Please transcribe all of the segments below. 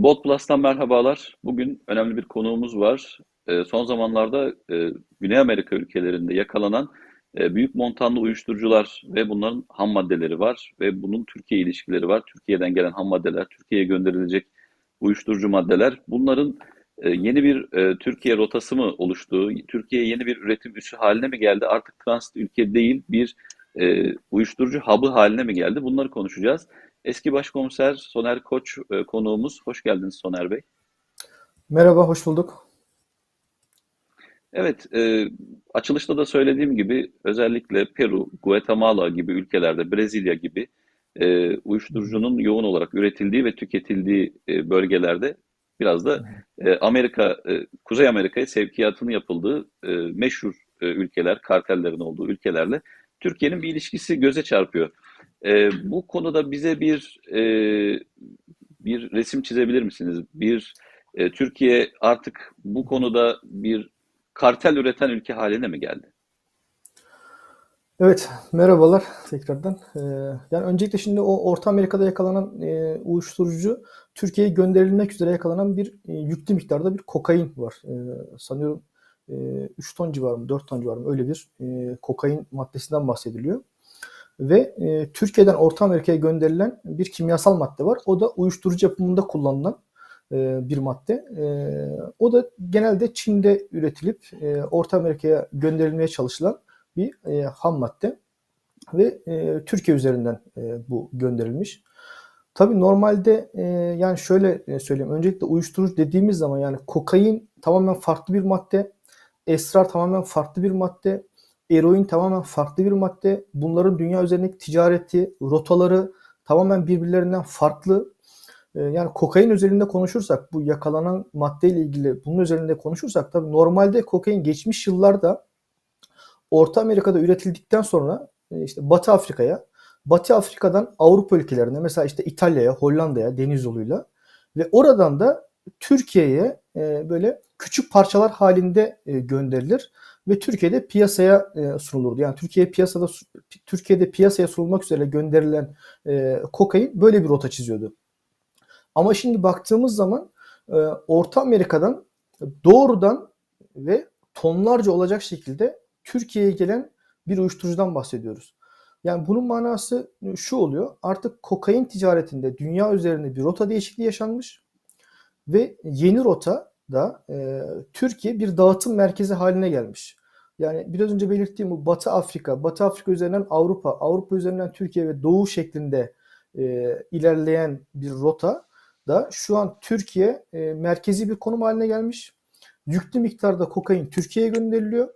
Bolt Plus'tan merhabalar. Bugün önemli bir konuğumuz var. Ee, son zamanlarda e, Güney Amerika ülkelerinde yakalanan e, büyük montanlı uyuşturucular ve bunların ham maddeleri var ve bunun Türkiye ilişkileri var. Türkiye'den gelen ham maddeler, Türkiye'ye gönderilecek uyuşturucu maddeler. Bunların e, yeni bir e, Türkiye rotası mı oluştu? Türkiye yeni bir üretim üssü haline mi geldi? Artık transit ülke değil bir e, uyuşturucu hub'ı haline mi geldi? Bunları konuşacağız. Eski Başkomiser Soner Koç e, konuğumuz. Hoş geldiniz Soner Bey. Merhaba, hoş bulduk. Evet, e, açılışta da söylediğim gibi özellikle Peru, Guatemala gibi ülkelerde, Brezilya gibi e, uyuşturucunun yoğun olarak üretildiği ve tüketildiği e, bölgelerde biraz da e, Amerika, e, Kuzey Amerika'ya sevkiyatının yapıldığı e, meşhur e, ülkeler, kartellerin olduğu ülkelerle Türkiye'nin bir ilişkisi göze çarpıyor. E, bu konuda bize bir e, bir resim çizebilir misiniz? Bir e, Türkiye artık bu konuda bir kartel üreten ülke haline mi geldi? Evet, merhabalar tekrardan. Ee, yani öncelikle şimdi o Orta Amerika'da yakalanan e, uyuşturucu Türkiye'ye gönderilmek üzere yakalanan bir e, yüklü miktarda bir kokain var. E, sanıyorum e, 3 ton civarı mı 4 ton civarı mı öyle bir e, kokain maddesinden bahsediliyor. Ve e, Türkiye'den Orta Amerika'ya gönderilen bir kimyasal madde var. O da uyuşturucu yapımında kullanılan e, bir madde. E, o da genelde Çin'de üretilip e, Orta Amerika'ya gönderilmeye çalışılan bir ham madde ve Türkiye üzerinden bu gönderilmiş. Tabii normalde yani şöyle söyleyeyim. Öncelikle uyuşturucu dediğimiz zaman yani kokain tamamen farklı bir madde. Esrar tamamen farklı bir madde. Eroin tamamen farklı bir madde. Bunların dünya üzerindeki ticareti, rotaları tamamen birbirlerinden farklı. Ee, yani kokain üzerinde konuşursak bu yakalanan maddeyle ilgili bunun üzerinde konuşursak tabii normalde kokain geçmiş yıllarda Orta Amerika'da üretildikten sonra e, işte Batı Afrika'ya, Batı Afrika'dan Avrupa ülkelerine mesela işte İtalya'ya, Hollanda'ya deniz yoluyla ve oradan da Türkiye'ye e, böyle küçük parçalar halinde e, gönderilir ve Türkiye'de piyasaya sunulurdu. Yani Türkiye piyasada Türkiye'de piyasaya sunulmak üzere gönderilen kokain böyle bir rota çiziyordu. Ama şimdi baktığımız zaman e, Orta Amerika'dan doğrudan ve tonlarca olacak şekilde Türkiye'ye gelen bir uyuşturucudan bahsediyoruz. Yani bunun manası şu oluyor. Artık kokain ticaretinde dünya üzerinde bir rota değişikliği yaşanmış ve yeni rota da e, Türkiye bir dağıtım merkezi haline gelmiş. Yani biraz önce belirttiğim bu Batı Afrika, Batı Afrika üzerinden Avrupa, Avrupa üzerinden Türkiye ve Doğu şeklinde e, ilerleyen bir rota da şu an Türkiye e, merkezi bir konum haline gelmiş. Yüklü miktarda kokain Türkiye'ye gönderiliyor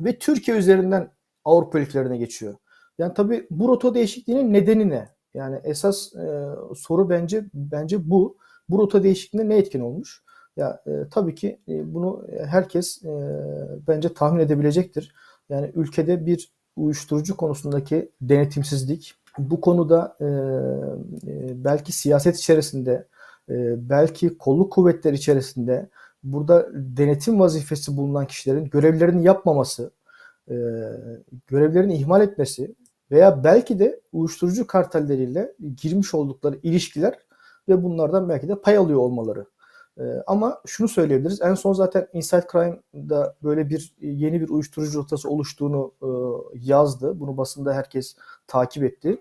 ve Türkiye üzerinden Avrupa ülkelerine geçiyor. Yani tabii bu rota değişikliğinin nedeni ne? Yani esas e, soru bence bence bu. Bu rota değişikliğinde ne etkin olmuş? Ya e, tabii ki e, bunu herkes e, bence tahmin edebilecektir. Yani ülkede bir uyuşturucu konusundaki denetimsizlik, bu konuda e, e, belki siyaset içerisinde, e, belki kolluk kuvvetler içerisinde burada denetim vazifesi bulunan kişilerin görevlerini yapmaması, e, görevlerini ihmal etmesi veya belki de uyuşturucu kartelleriyle girmiş oldukları ilişkiler ve bunlardan belki de pay alıyor olmaları. E, ama şunu söyleyebiliriz. En son zaten Inside Crime'da böyle bir yeni bir uyuşturucu rotası oluştuğunu e, yazdı. Bunu basında herkes takip etti.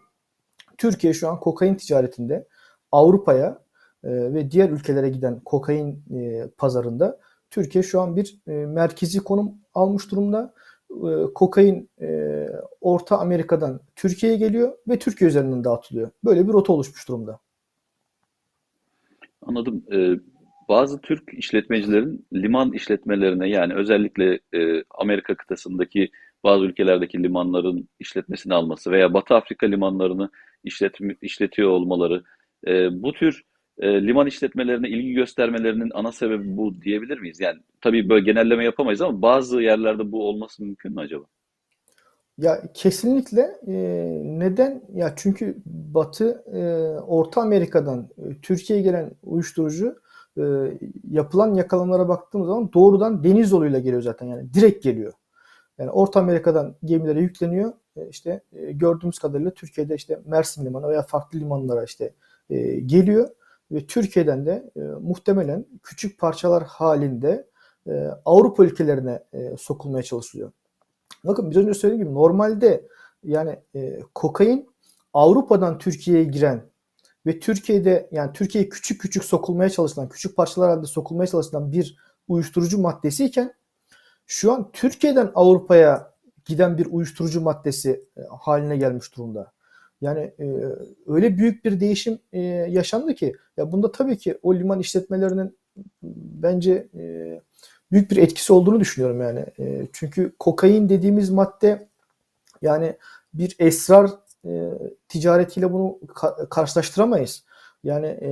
Türkiye şu an kokain ticaretinde Avrupa'ya e, ve diğer ülkelere giden kokain e, pazarında Türkiye şu an bir e, merkezi konum almış durumda. E, kokain e, Orta Amerika'dan Türkiye'ye geliyor ve Türkiye üzerinden dağıtılıyor. Böyle bir rota oluşmuş durumda. Anladım. Ee, bazı Türk işletmecilerin liman işletmelerine yani özellikle e, Amerika kıtasındaki bazı ülkelerdeki limanların işletmesini alması veya Batı Afrika limanlarını işlet, işletiyor olmaları e, bu tür e, liman işletmelerine ilgi göstermelerinin ana sebebi bu diyebilir miyiz? Yani tabii böyle genelleme yapamayız ama bazı yerlerde bu olması mümkün mü acaba? Ya kesinlikle e, neden? Ya çünkü Batı e, Orta Amerika'dan e, Türkiye'ye gelen uyuşturucu e, yapılan yakalanmalara baktığımız zaman doğrudan deniz yoluyla geliyor zaten yani direkt geliyor. Yani Orta Amerika'dan gemilere yükleniyor. E, işte e, gördüğümüz kadarıyla Türkiye'de işte Mersin Limanı veya farklı limanlara işte e, geliyor ve Türkiye'den de muhtemelen küçük parçalar halinde Avrupa ülkelerine sokulmaya çalışılıyor. Bakın biraz önce söylediğim gibi normalde yani kokain Avrupa'dan Türkiye'ye giren ve Türkiye'de yani Türkiye'ye küçük küçük sokulmaya çalışılan, küçük parçalar halinde sokulmaya çalışılan bir uyuşturucu maddesiyken şu an Türkiye'den Avrupa'ya giden bir uyuşturucu maddesi e, haline gelmiş durumda. Yani e, öyle büyük bir değişim e, yaşandı ki ya bunda tabii ki o liman işletmelerinin bence e, büyük bir etkisi olduğunu düşünüyorum yani. E, çünkü kokain dediğimiz madde yani bir esrar e, ticaretiyle bunu ka- karşılaştıramayız. Yani e,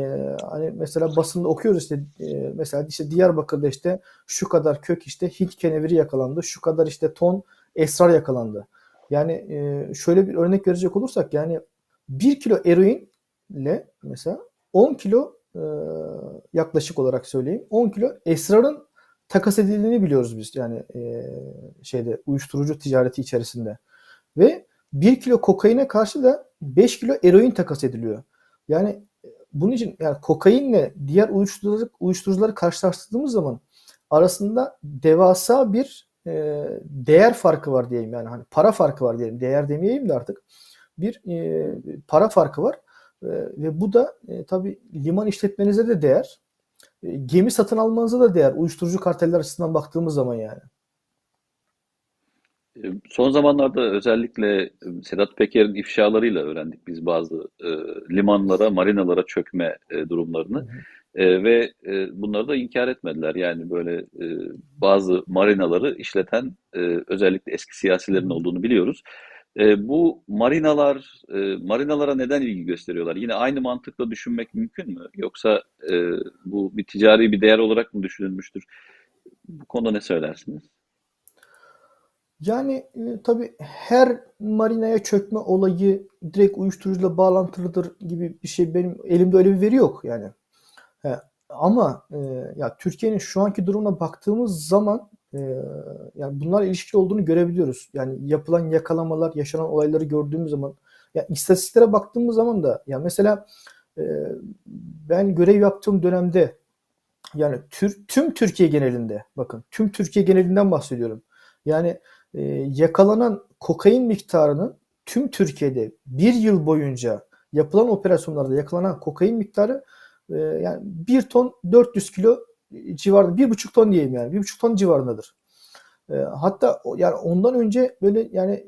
hani mesela basında okuyoruz işte e, mesela işte Diyarbakır'da işte şu kadar kök işte Hint keneviri yakalandı, şu kadar işte ton esrar yakalandı. Yani e, şöyle bir örnek verecek olursak yani 1 kilo eroinle mesela 10 kilo e, yaklaşık olarak söyleyeyim 10 kilo esrarın takas edildiğini biliyoruz biz yani e, şeyde uyuşturucu ticareti içerisinde. Ve 1 kilo kokaine karşı da 5 kilo eroin takas ediliyor. Yani e, bunun için yani kokainle diğer uyuşturucuları, uyuşturucuları karşılaştırdığımız zaman arasında devasa bir e, değer farkı var diyeyim. Yani hani para farkı var diyelim. Değer demeyeyim de artık. Bir e, para farkı var. E, ve bu da e, tabi liman işletmenize de değer. E, gemi satın almanıza da değer. Uyuşturucu karteller açısından baktığımız zaman yani. E, Son zamanlarda özellikle e, Sedat Peker'in ifşalarıyla öğrendik biz bazı e, limanlara, marinalara çökme e, durumlarını. E, ve e, bunları da inkar etmediler. Yani böyle e, bazı marinaları işleten e, özellikle eski siyasilerin olduğunu biliyoruz. E, bu marinalar, e, marinalara neden ilgi gösteriyorlar? Yine aynı mantıkla düşünmek mümkün mü? Yoksa e, bu bir ticari bir değer olarak mı düşünülmüştür? Bu konuda ne söylersiniz? Yani e, tabii her marinaya çökme olayı direkt uyuşturucuyla bağlantılıdır gibi bir şey benim elimde öyle bir veri yok yani. He, ama e, ya Türkiye'nin şu anki durumuna baktığımız zaman e, yani bunlarla ilişkili olduğunu görebiliyoruz. Yani yapılan yakalamalar, yaşanan olayları gördüğümüz zaman ya istatistiklere baktığımız zaman da ya mesela e, ben görev yaptığım dönemde yani tür, tüm Türkiye genelinde bakın tüm Türkiye genelinden bahsediyorum. Yani e, yakalanan kokain miktarının tüm Türkiye'de bir yıl boyunca yapılan operasyonlarda yakalanan kokain miktarı e, yani 1 ton 400 kilo civarında, bir buçuk ton diyeyim yani, bir buçuk ton civarındadır. E, hatta yani ondan önce böyle yani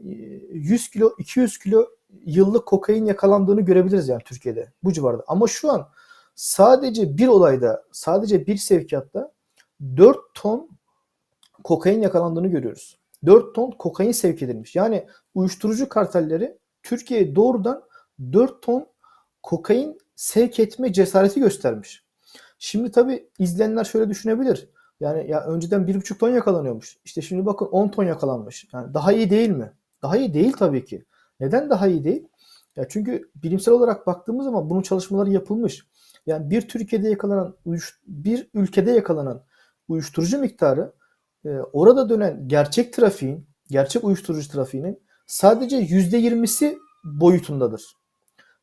100 kilo, 200 kilo yıllık kokain yakalandığını görebiliriz yani Türkiye'de bu civarda. Ama şu an sadece bir olayda, sadece bir sevkiyatta 4 ton kokain yakalandığını görüyoruz. 4 ton kokain sevk edilmiş. Yani uyuşturucu kartelleri Türkiye'ye doğrudan 4 ton kokain sevk etme cesareti göstermiş. Şimdi tabi izleyenler şöyle düşünebilir. Yani ya önceden 1,5 ton yakalanıyormuş. İşte şimdi bakın 10 ton yakalanmış. Yani daha iyi değil mi? Daha iyi değil tabii ki. Neden daha iyi değil? Ya çünkü bilimsel olarak baktığımız zaman bunun çalışmaları yapılmış. Yani bir Türkiye'de yakalanan bir ülkede yakalanan uyuşturucu miktarı e, orada dönen gerçek trafiğin, gerçek uyuşturucu trafiğinin sadece %20'si boyutundadır.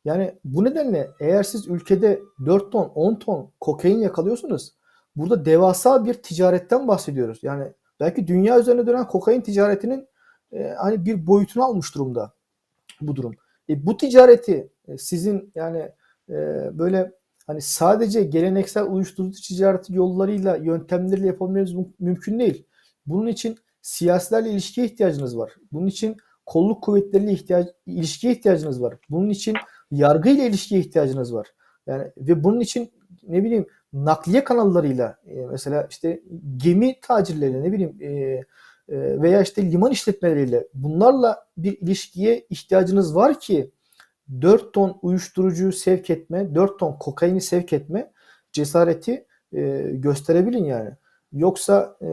Yani bu nedenle eğer siz ülkede 4 ton, 10 ton kokain yakalıyorsunuz, burada devasa bir ticaretten bahsediyoruz. Yani belki dünya üzerine dönen kokain ticaretinin e, hani bir boyutunu almış durumda bu durum. E, bu ticareti e, sizin yani e, böyle hani sadece geleneksel uyuşturucu ticareti yollarıyla, yöntemleriyle yapabilmeniz mümkün değil. Bunun için siyasilerle ilişkiye ihtiyacınız var. Bunun için kolluk kuvvetleriyle ihtiyaç, ilişkiye ihtiyacınız var. Bunun için yargıyla ilişkiye ihtiyacınız var. Yani ve bunun için ne bileyim nakliye kanallarıyla e, mesela işte gemi tacirleriyle ne bileyim e, e, veya işte liman işletmeleriyle bunlarla bir ilişkiye ihtiyacınız var ki 4 ton uyuşturucuyu sevk etme, 4 ton kokaini sevk etme cesareti e, gösterebilin yani. Yoksa e,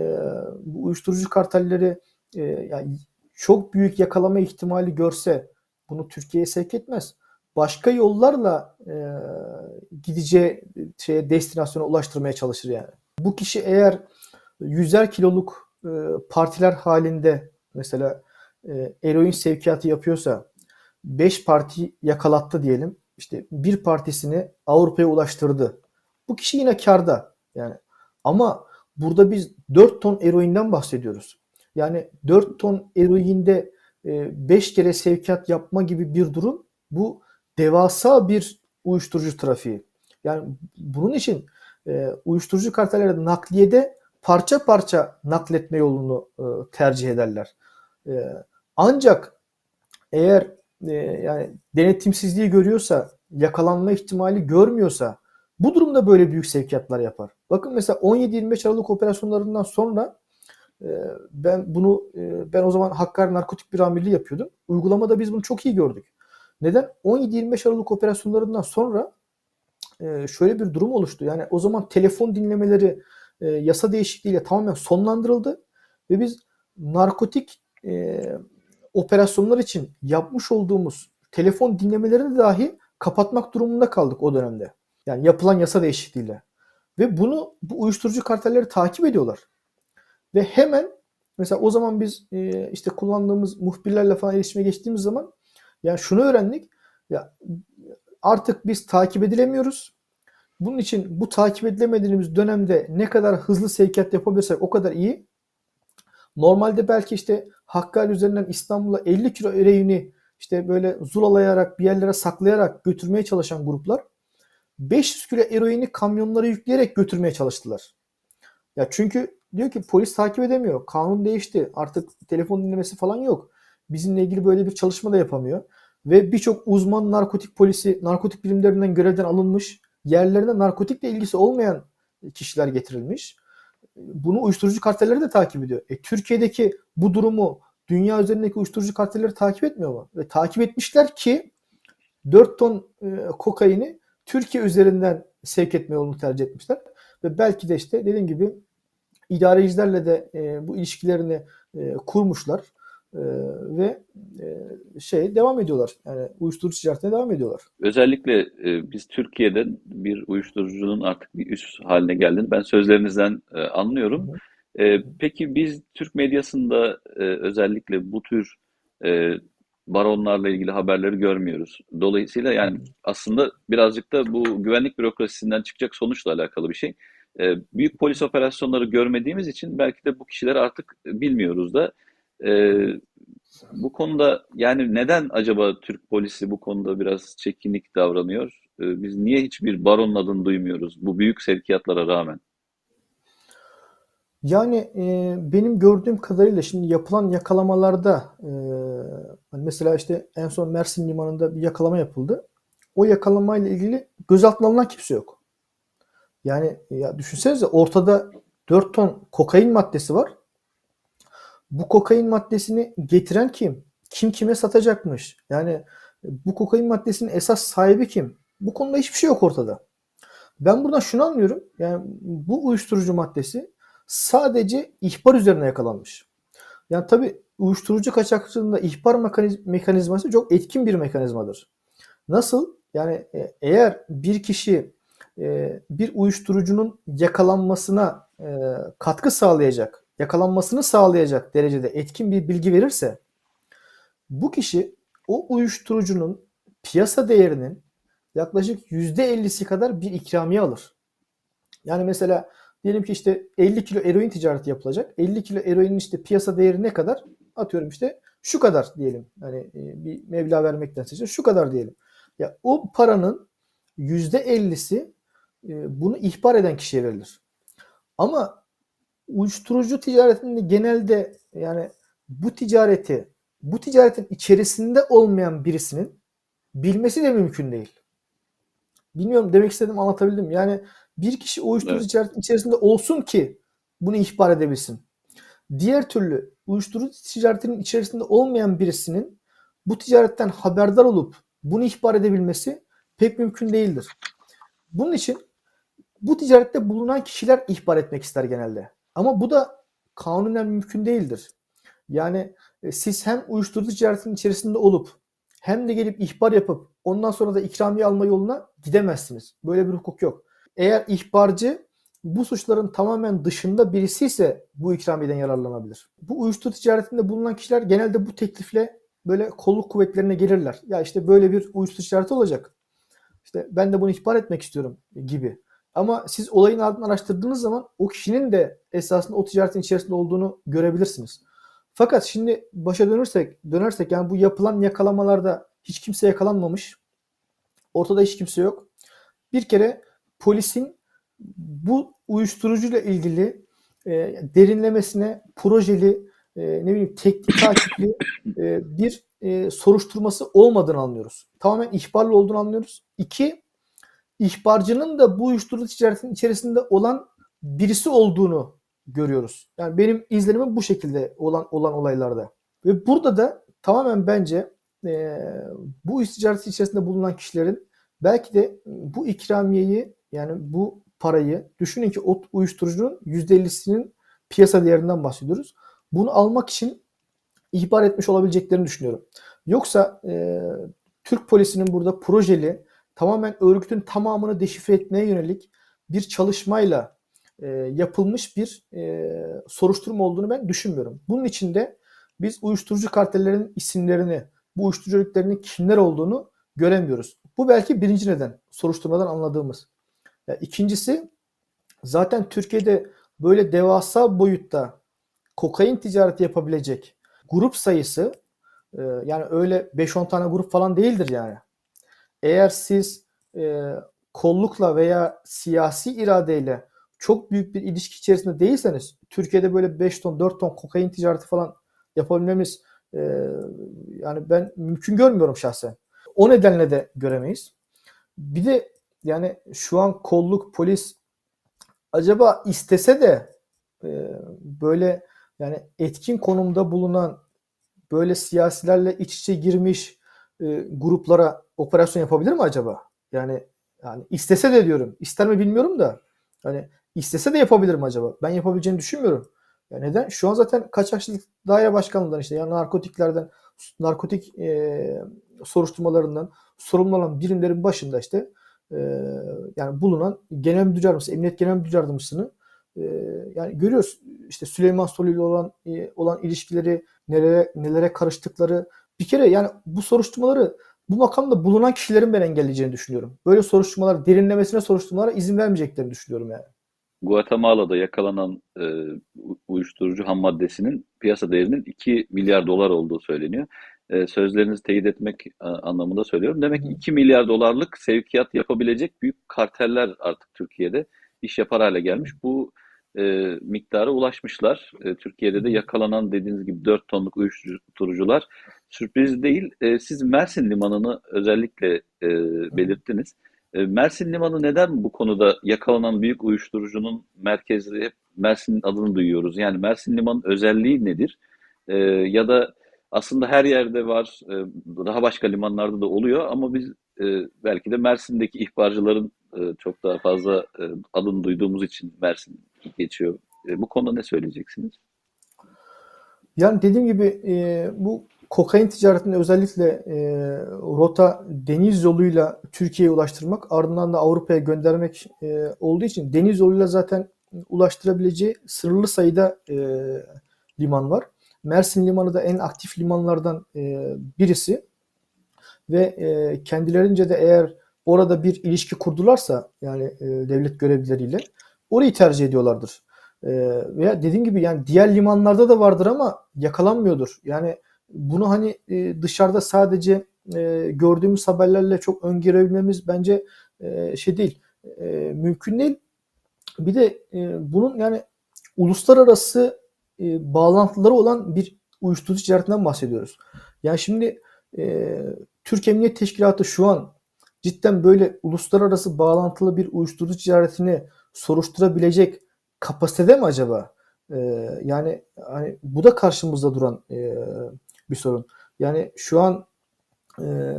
bu uyuşturucu kartelleri e, yani çok büyük yakalama ihtimali görse bunu Türkiye'ye sevk etmez. Başka yollarla e, gideceği şeye destinasyona ulaştırmaya çalışır yani. Bu kişi eğer yüzer kiloluk e, partiler halinde mesela e, eroin sevkiyatı yapıyorsa 5 parti yakalattı diyelim. işte bir partisini Avrupa'ya ulaştırdı. Bu kişi yine karda. Yani ama burada biz 4 ton eroinden bahsediyoruz. Yani 4 ton eroinde 5 kere sevkiyat yapma gibi bir durum bu devasa bir uyuşturucu trafiği. Yani bunun için e, uyuşturucu kartelleri nakliyede parça parça nakletme yolunu e, tercih ederler. E, ancak eğer e, yani denetimsizliği görüyorsa, yakalanma ihtimali görmüyorsa bu durumda böyle büyük sevkiyatlar yapar. Bakın mesela 17-25 Aralık operasyonlarından sonra e, ben bunu e, ben o zaman Hakkari Narkotik Bir Amirliği yapıyordum. Uygulamada biz bunu çok iyi gördük. Neden? 17-25 Aralık operasyonlarından sonra e, şöyle bir durum oluştu. Yani o zaman telefon dinlemeleri yasa değişikliğiyle tamamen sonlandırıldı ve biz narkotik operasyonlar için yapmış olduğumuz telefon dinlemelerini dahi kapatmak durumunda kaldık o dönemde. Yani yapılan yasa değişikliğiyle. Ve bunu bu uyuşturucu kartelleri takip ediyorlar. Ve hemen mesela o zaman biz e, işte kullandığımız muhbirlerle falan iletişime geçtiğimiz zaman yani şunu öğrendik. Ya artık biz takip edilemiyoruz. Bunun için bu takip edilemediğimiz dönemde ne kadar hızlı sevkiyat yapabilirsek o kadar iyi. Normalde belki işte Hakkari üzerinden İstanbul'a 50 kilo ereğini işte böyle zulalayarak bir yerlere saklayarak götürmeye çalışan gruplar 500 kilo eroini kamyonlara yükleyerek götürmeye çalıştılar. Ya çünkü diyor ki polis takip edemiyor. Kanun değişti. Artık telefon dinlemesi falan yok. Bizimle ilgili böyle bir çalışma da yapamıyor. Ve birçok uzman narkotik polisi, narkotik bilimlerinden görevden alınmış, yerlerine narkotikle ilgisi olmayan kişiler getirilmiş. Bunu uyuşturucu kartelleri de takip ediyor. E, Türkiye'deki bu durumu dünya üzerindeki uyuşturucu kartelleri takip etmiyor mu? Ve takip etmişler ki 4 ton e, kokaini Türkiye üzerinden sevk etme yolunu tercih etmişler. Ve belki de işte dediğim gibi idarecilerle de e, bu ilişkilerini e, kurmuşlar e, ve e, şey devam ediyorlar. Yani uyuşturucu ticaretine devam ediyorlar. Özellikle e, biz Türkiye'de bir uyuşturucunun artık bir üst haline geldiğini ben sözlerinizden e, anlıyorum. Hı. E, peki biz Türk medyasında e, özellikle bu tür e, baronlarla ilgili haberleri görmüyoruz. Dolayısıyla yani aslında birazcık da bu güvenlik bürokrasisinden çıkacak sonuçla alakalı bir şey. E, büyük polis operasyonları görmediğimiz için belki de bu kişiler artık bilmiyoruz da. E, bu konuda yani neden acaba Türk polisi bu konuda biraz çekinik davranıyor? E, biz niye hiçbir baronun adını duymuyoruz bu büyük sevkiyatlara rağmen? Yani e, benim gördüğüm kadarıyla şimdi yapılan yakalamalarda e, hani mesela işte en son Mersin Limanı'nda bir yakalama yapıldı. O yakalamayla ilgili gözaltına alınan kimse yok. Yani ya düşünsenize ortada 4 ton kokain maddesi var. Bu kokain maddesini getiren kim? Kim kime satacakmış? Yani bu kokain maddesinin esas sahibi kim? Bu konuda hiçbir şey yok ortada. Ben buradan şunu anlıyorum. Yani bu uyuşturucu maddesi sadece ihbar üzerine yakalanmış. Yani tabi uyuşturucu kaçakçılığında ihbar mekaniz- mekanizması çok etkin bir mekanizmadır. Nasıl? Yani e, eğer bir kişi e, bir uyuşturucunun yakalanmasına e, katkı sağlayacak, yakalanmasını sağlayacak derecede etkin bir bilgi verirse bu kişi o uyuşturucunun piyasa değerinin yaklaşık %50'si kadar bir ikramiye alır. Yani mesela diyelim ki işte 50 kilo eroin ticareti yapılacak. 50 kilo eroinin işte piyasa değeri ne kadar? Atıyorum işte şu kadar diyelim. Hani e, bir meblağ vermekten seçin şu kadar diyelim. Ya o paranın %50'si e, bunu ihbar eden kişiye verilir. Ama uyuşturucu ticaretinde genelde yani bu ticareti bu ticaretin içerisinde olmayan birisinin bilmesi de mümkün değil. Bilmiyorum demek istedim anlatabildim. Yani bir kişi uyuşturucu Evet. içerisinde olsun ki bunu ihbar edebilsin. Diğer türlü uyuşturucu ticaretinin içerisinde olmayan birisinin bu ticaretten haberdar olup bunu ihbar edebilmesi pek mümkün değildir. Bunun için bu ticarette bulunan kişiler ihbar etmek ister genelde. Ama bu da kanunen mümkün değildir. Yani e, siz hem uyuşturucu ticaretinin içerisinde olup hem de gelip ihbar yapıp ondan sonra da ikramiye alma yoluna gidemezsiniz. Böyle bir hukuk yok. Eğer ihbarcı bu suçların tamamen dışında birisi ise bu ikramiyeden yararlanabilir. Bu uyuşturucu ticaretinde bulunan kişiler genelde bu teklifle böyle kolluk kuvvetlerine gelirler. Ya işte böyle bir uyuşturucu ticareti olacak. işte ben de bunu ihbar etmek istiyorum gibi. Ama siz olayın ardından araştırdığınız zaman o kişinin de esasında o ticaretin içerisinde olduğunu görebilirsiniz. Fakat şimdi başa dönersek, dönersek yani bu yapılan yakalamalarda hiç kimse yakalanmamış. Ortada hiç kimse yok. Bir kere polisin bu uyuşturucuyla ilgili e, derinlemesine projeli, e, ne bileyim teknik takipli e, bir e, soruşturması olmadığını anlıyoruz. Tamamen ihbarlı olduğunu anlıyoruz. İki, ihbarcının da bu uyuşturucu ticaretinin içerisinde olan birisi olduğunu görüyoruz. Yani benim izlenimim bu şekilde olan olan olaylarda. Ve burada da tamamen bence e, bu iş ticareti içerisinde bulunan kişilerin belki de bu ikramiyeyi yani bu parayı düşünün ki o uyuşturucunun %50'sinin piyasa değerinden bahsediyoruz. Bunu almak için ihbar etmiş olabileceklerini düşünüyorum. Yoksa e, Türk polisinin burada projeli tamamen örgütün tamamını deşifre etmeye yönelik bir çalışmayla e, yapılmış bir e, soruşturma olduğunu ben düşünmüyorum. Bunun için de biz uyuşturucu kartellerinin isimlerini, bu uyuşturucu örgütlerinin kimler olduğunu göremiyoruz. Bu belki birinci neden soruşturmadan anladığımız. Ya ikincisi zaten Türkiye'de böyle devasa boyutta kokain ticareti yapabilecek grup sayısı e, yani öyle 5-10 tane grup falan değildir yani. Eğer siz e, kollukla veya siyasi iradeyle çok büyük bir ilişki içerisinde değilseniz Türkiye'de böyle 5 ton 4 ton kokain ticareti falan yapabilmemiz e, yani ben mümkün görmüyorum şahsen. O nedenle de göremeyiz. Bir de yani şu an kolluk polis acaba istese de e, böyle yani etkin konumda bulunan böyle siyasilerle iç içe girmiş e, gruplara operasyon yapabilir mi acaba? Yani yani istese de diyorum. İster mi bilmiyorum da. Hani istese de yapabilir mi acaba? Ben yapabileceğini düşünmüyorum. Ya neden? Şu an zaten kaçakçılık daire başkanlığından işte yani narkotiklerden narkotik e, soruşturmalarından sorumlu olan birimlerin başında işte e, yani bulunan genel müdür yardımcısı, emniyet genel müdür yardımcısını e, yani görüyoruz işte Süleyman Soylu ile olan e, olan ilişkileri nelere nelere karıştıkları bir kere yani bu soruşturmaları bu makamda bulunan kişilerin ben engelleyeceğini düşünüyorum. Böyle soruşturmalar derinlemesine soruşturmalara izin vermeyeceklerini düşünüyorum yani. Guatemala'da yakalanan e, uyuşturucu ham maddesinin piyasa değerinin 2 milyar dolar olduğu söyleniyor. E, sözlerinizi teyit etmek a, anlamında söylüyorum. Demek ki 2 milyar dolarlık sevkiyat yapabilecek büyük karteller artık Türkiye'de iş yapar hale gelmiş. Bu e, miktara ulaşmışlar. E, Türkiye'de de yakalanan dediğiniz gibi 4 tonluk uyuşturucular sürpriz değil. E, siz Mersin Limanı'nı özellikle e, belirttiniz. E, Mersin Limanı neden bu konuda yakalanan büyük uyuşturucunun merkezi hep Mersin'in adını duyuyoruz. Yani Mersin Limanı'nın özelliği nedir? E, ya da aslında her yerde var, e, daha başka limanlarda da oluyor ama biz e, belki de Mersin'deki ihbarcıların e, çok daha fazla adını duyduğumuz için Mersin geçiyor. Bu konuda ne söyleyeceksiniz? Yani dediğim gibi bu kokain ticaretini özellikle rota deniz yoluyla Türkiye'ye ulaştırmak ardından da Avrupa'ya göndermek olduğu için deniz yoluyla zaten ulaştırabileceği sınırlı sayıda liman var. Mersin Limanı da en aktif limanlardan e, birisi ve e, kendilerince de eğer orada bir ilişki kurdularsa yani e, devlet görevlileriyle orayı tercih ediyorlardır. E, veya dediğim gibi yani diğer limanlarda da vardır ama yakalanmıyordur. Yani bunu hani e, dışarıda sadece e, gördüğümüz haberlerle çok öngörebilmemiz bence e, şey değil. E, mümkün değil. Bir de e, bunun yani uluslararası e, bağlantıları olan bir uyuşturucu ticaretinden bahsediyoruz. Yani şimdi e, Türk Emniyet Teşkilatı şu an cidden böyle uluslararası bağlantılı bir uyuşturucu ticaretini soruşturabilecek kapasitede mi acaba? E, yani hani bu da karşımızda duran e, bir sorun. Yani şu an e,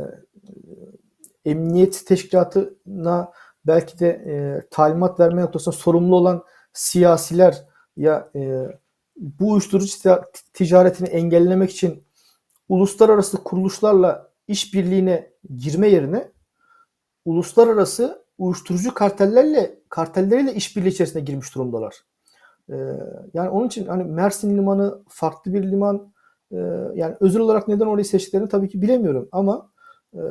emniyet teşkilatına belki de e, talimat verme noktasında sorumlu olan siyasiler ya e, bu uyuşturucu ticaretini engellemek için uluslararası kuruluşlarla işbirliğine girme yerine uluslararası uyuşturucu kartellerle kartelleriyle işbirliği içerisine girmiş durumdalar. Ee, yani onun için hani Mersin limanı farklı bir liman. Ee, yani özel olarak neden orayı seçtiklerini tabii ki bilemiyorum ama e,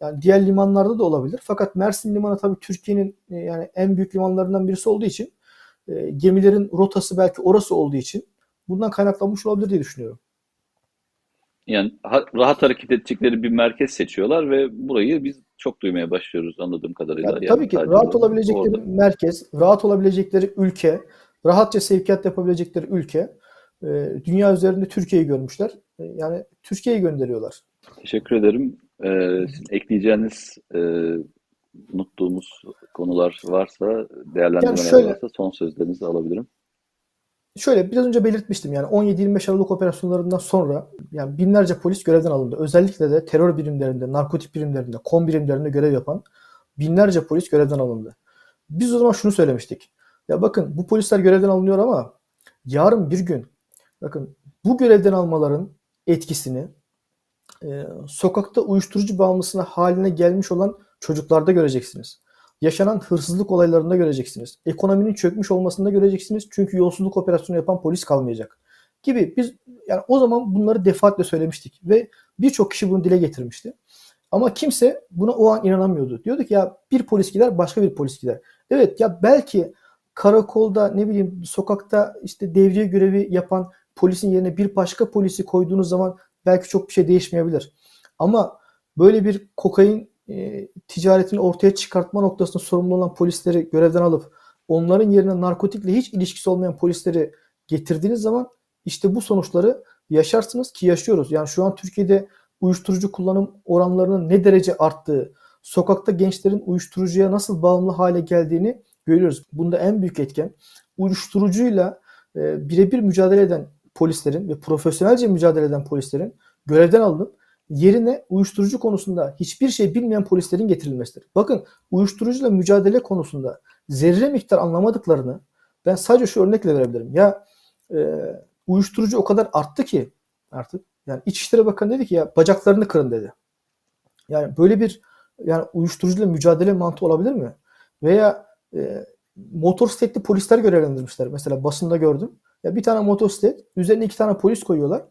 Yani diğer limanlarda da olabilir. Fakat Mersin Limanı tabii Türkiye'nin e, yani en büyük limanlarından birisi olduğu için e, gemilerin rotası belki orası olduğu için bundan kaynaklanmış olabilir diye düşünüyorum. Yani ha- rahat hareket edecekleri bir merkez seçiyorlar ve burayı biz çok duymaya başlıyoruz anladığım kadarıyla. Yani Yani tabii ki rahat orada. olabilecekleri merkez, rahat olabilecekleri ülke, rahatça sevkiyat yapabilecekleri ülke, e, dünya üzerinde Türkiye'yi görmüşler. E, Yani Türkiye'yi gönderiyorlar. Teşekkür ederim. Ee, ekleyeceğiniz, e, unuttuğumuz konular varsa, değerlendirmeler Yani şöyle- varsa son sözlerinizi alabilirim. Şöyle biraz önce belirtmiştim yani 17-25 Aralık operasyonlarından sonra yani binlerce polis görevden alındı. Özellikle de terör birimlerinde, narkotik birimlerinde, kom birimlerinde görev yapan binlerce polis görevden alındı. Biz o zaman şunu söylemiştik. Ya bakın bu polisler görevden alınıyor ama yarın bir gün bakın bu görevden almaların etkisini e, sokakta uyuşturucu bağımlısına haline gelmiş olan çocuklarda göreceksiniz. Yaşanan hırsızlık olaylarında göreceksiniz. Ekonominin çökmüş olmasında göreceksiniz. Çünkü yolsuzluk operasyonu yapan polis kalmayacak. Gibi biz yani o zaman bunları defaatle söylemiştik ve birçok kişi bunu dile getirmişti. Ama kimse buna o an inanamıyordu. Diyordu ki ya bir polis gider başka bir polis gider. Evet ya belki karakolda ne bileyim sokakta işte devriye görevi yapan polisin yerine bir başka polisi koyduğunuz zaman belki çok bir şey değişmeyebilir. Ama böyle bir kokain e, ticaretini ortaya çıkartma noktasında sorumlu olan polisleri görevden alıp onların yerine narkotikle hiç ilişkisi olmayan polisleri getirdiğiniz zaman işte bu sonuçları yaşarsınız ki yaşıyoruz. Yani şu an Türkiye'de uyuşturucu kullanım oranlarının ne derece arttığı, sokakta gençlerin uyuşturucuya nasıl bağımlı hale geldiğini görüyoruz. Bunda en büyük etken uyuşturucuyla e, birebir mücadele eden polislerin ve profesyonelce mücadele eden polislerin görevden alınıp yerine uyuşturucu konusunda hiçbir şey bilmeyen polislerin getirilmesidir. Bakın uyuşturucuyla mücadele konusunda zerre miktar anlamadıklarını ben sadece şu örnekle verebilirim. Ya e, uyuşturucu o kadar arttı ki artık yani İçişleri Bakanı dedi ki ya bacaklarını kırın dedi. Yani böyle bir yani uyuşturucuyla mücadele mantığı olabilir mi? Veya e, motosikletli polisler görevlendirmişler. Mesela basında gördüm. Ya bir tane motosiklet, üzerine iki tane polis koyuyorlar.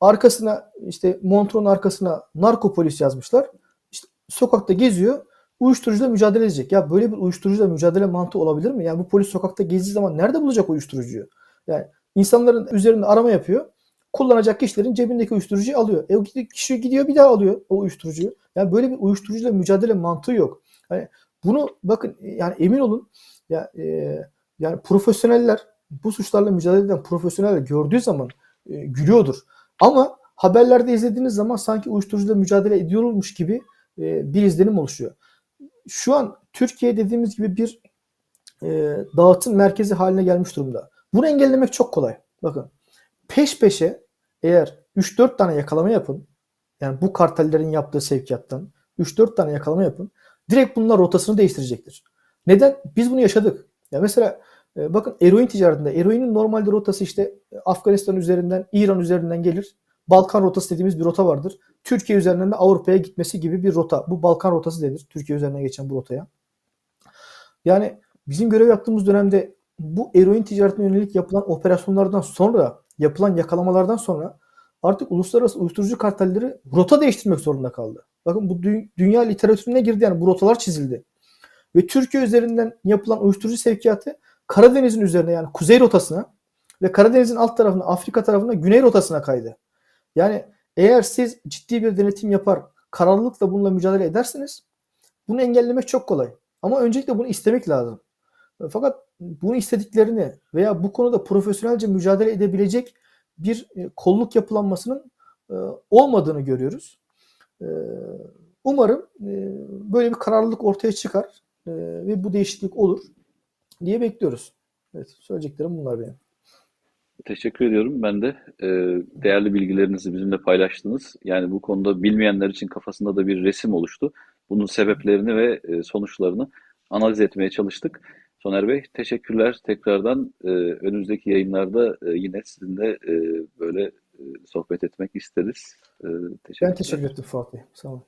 Arkasına işte montronun arkasına narko polis yazmışlar. İşte sokakta geziyor. Uyuşturucuyla mücadele edecek. Ya böyle bir uyuşturucuyla mücadele mantığı olabilir mi? Yani bu polis sokakta gezdiği zaman nerede bulacak uyuşturucuyu? Yani insanların üzerinde arama yapıyor. Kullanacak kişilerin cebindeki uyuşturucuyu alıyor. E kişi gidiyor bir daha alıyor o uyuşturucuyu. Yani böyle bir uyuşturucuyla mücadele mantığı yok. Yani bunu bakın yani emin olun ya e, yani profesyoneller bu suçlarla mücadele eden profesyoneller gördüğü zaman e, gülüyordur. Ama haberlerde izlediğiniz zaman sanki uyuşturucuyla mücadele ediyormuş gibi e, bir izlenim oluşuyor. Şu an Türkiye dediğimiz gibi bir e, dağıtım merkezi haline gelmiş durumda. Bunu engellemek çok kolay. Bakın peş peşe eğer 3-4 tane yakalama yapın yani bu kartellerin yaptığı sevkiyattan 3-4 tane yakalama yapın direkt bunlar rotasını değiştirecektir. Neden? Biz bunu yaşadık. Ya mesela bakın eroin ticaretinde eroinin normalde rotası işte Afganistan üzerinden, İran üzerinden gelir. Balkan rotası dediğimiz bir rota vardır. Türkiye üzerinden de Avrupa'ya gitmesi gibi bir rota. Bu Balkan rotası denir. Türkiye üzerinden geçen bu rotaya. Yani bizim görev yaptığımız dönemde bu eroin ticaretine yönelik yapılan operasyonlardan sonra, yapılan yakalamalardan sonra artık uluslararası uyuşturucu kartelleri rota değiştirmek zorunda kaldı. Bakın bu dü- dünya literatürüne girdi yani bu rotalar çizildi. Ve Türkiye üzerinden yapılan uyuşturucu sevkiyatı Karadeniz'in üzerine yani kuzey rotasına ve Karadeniz'in alt tarafına Afrika tarafına güney rotasına kaydı. Yani eğer siz ciddi bir denetim yapar, kararlılıkla bununla mücadele ederseniz bunu engellemek çok kolay. Ama öncelikle bunu istemek lazım. Fakat bunu istediklerini veya bu konuda profesyonelce mücadele edebilecek bir e, kolluk yapılanmasının e, olmadığını görüyoruz. E, Umarım böyle bir kararlılık ortaya çıkar ve bu değişiklik olur diye bekliyoruz. Evet, söyleyeceklerim bunlar benim. Teşekkür ediyorum. Ben de e, değerli bilgilerinizi bizimle paylaştınız. Yani bu konuda bilmeyenler için kafasında da bir resim oluştu. Bunun sebeplerini ve e, sonuçlarını analiz etmeye çalıştık. Soner Bey, teşekkürler tekrardan. E, önümüzdeki yayınlarda e, yine sizinle e, böyle e, sohbet etmek isteriz. E, Ben teşekkür ettim Fuat Bey. Sağ olun.